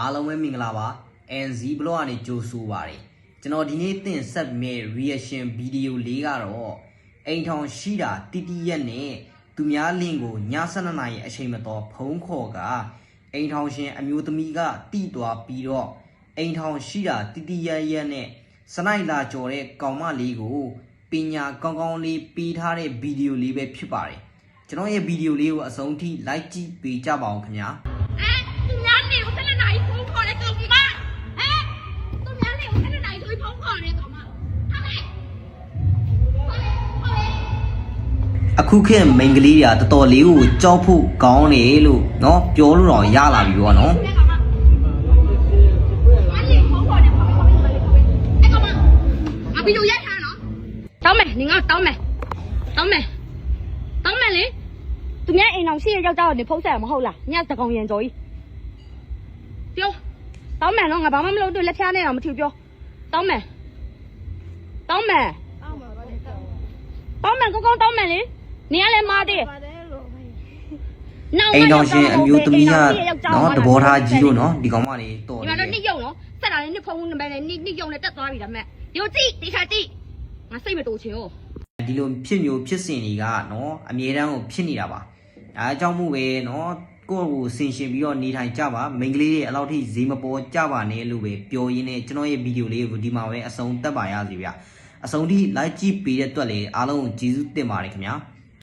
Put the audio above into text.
အားလုံးပဲမင်္ဂလာပါ NZ blog ကနေကြိုဆိုပါရယ်ကျွန်တော်ဒီနေ့တင်ဆက်မဲ့ reaction video လေးကတော့အိမ်ထောင်ရှိတာတိတိရက်နဲ့သူများလင့်ကိုည7:00နာရီအချိန်မတော်ဖုံးခေါ်ကအိမ်ထောင်ရှင်အမျိုးသမီးကတိသွားပြီးတော့အိမ်ထောင်ရှိတာတိတိရက်ရက်နဲ့စနိုက်လာကြော်တဲ့ကောင်မလေးကိုပညာကောင်းကောင်းလေးပေးထားတဲ့ဗီဒီယိုလေးပဲဖြစ်ပါတယ်ကျွန်တော်ရဲ့ဗီဒီယိုလေးကိုအဆုံးထိ like ကြည့်ပေးကြပါအောင်ခင်ဗျာ အခုခေတ်မိန်းကလေးတွေကတော်တော်လေးကိုကြောက်ဖို့ကောင်းတယ်လို့เนาะပြောလို့တော့ရလာပြီပေါ့နော် တဲ့ကောင်မအဲ့ဒီဖုန်းခေါ်တဲ့ကောင်မခေါ်တယ်ခေါ်တယ်အဲ့ကောင်မအဘီလိုရိုက်ထားနော်တောင်းမယ်နင်ကတောင်းမယ်တောင်းမယ်တောင်းမယ်လေသူများအိမ်အောင်ရှိရယောက်ျားကိုနေဖုန်းဆက်ရမဟုတ်လားညတကောင်ရန်ကြော်ကြီးပြောတောင်းမယ်နော်ငါဘာမှမလုပ်တော့လက်ဖြားနေအောင်မထူပြောတောင်းမယ်တောင်းမယ် တောင်းမယ်ကောင်းကောင်းတောင်းမယ်လေ နင်ကလည်းမာသေးတယ်အိမ်တော်ရှင်အမျိုးသမီးကနော်တဘောထားကြီးလို့နော်ဒီကောင်မလေးတော်တယ်ညီမတို့နှစ်ယုံနော်ဆက်တာလည်းနှစ်ဖုံးနံပါတ်လည်းနှစ်နှစ်ယုံလည်းတက်သွားပြီဒါမဲ့ဒီလိုကြည့်ဒီခါကြည့်ငါစိတ်မတူချင်哦ဒီလိုဖြစ်မျိုးဖြစ်စဉ်တွေကနော်အမြဲတမ်းကိုဖြစ်နေတာပါအဲအကြောင်းမို့ပဲနော်ကိုယ့်ကိုဆင်ရှင်ပြီးတော့နေထိုင်ကြပါမိန်းကလေးတွေအလောက်ထိဈေးမပေါ်ကြပါနဲ့လို့ပဲပြောရင်းနဲ့ကျွန်တော်ရဲ့ဗီဒီယိုလေးကိုဒီမှာပဲအဆုံးသတ်ပါရစီဗျာအဆုံးထိ like ကြည့်ပေးတဲ့အတွက်လည်းအားလုံးကိုကျေးဇူးတင်ပါတယ်ခင်ဗျာ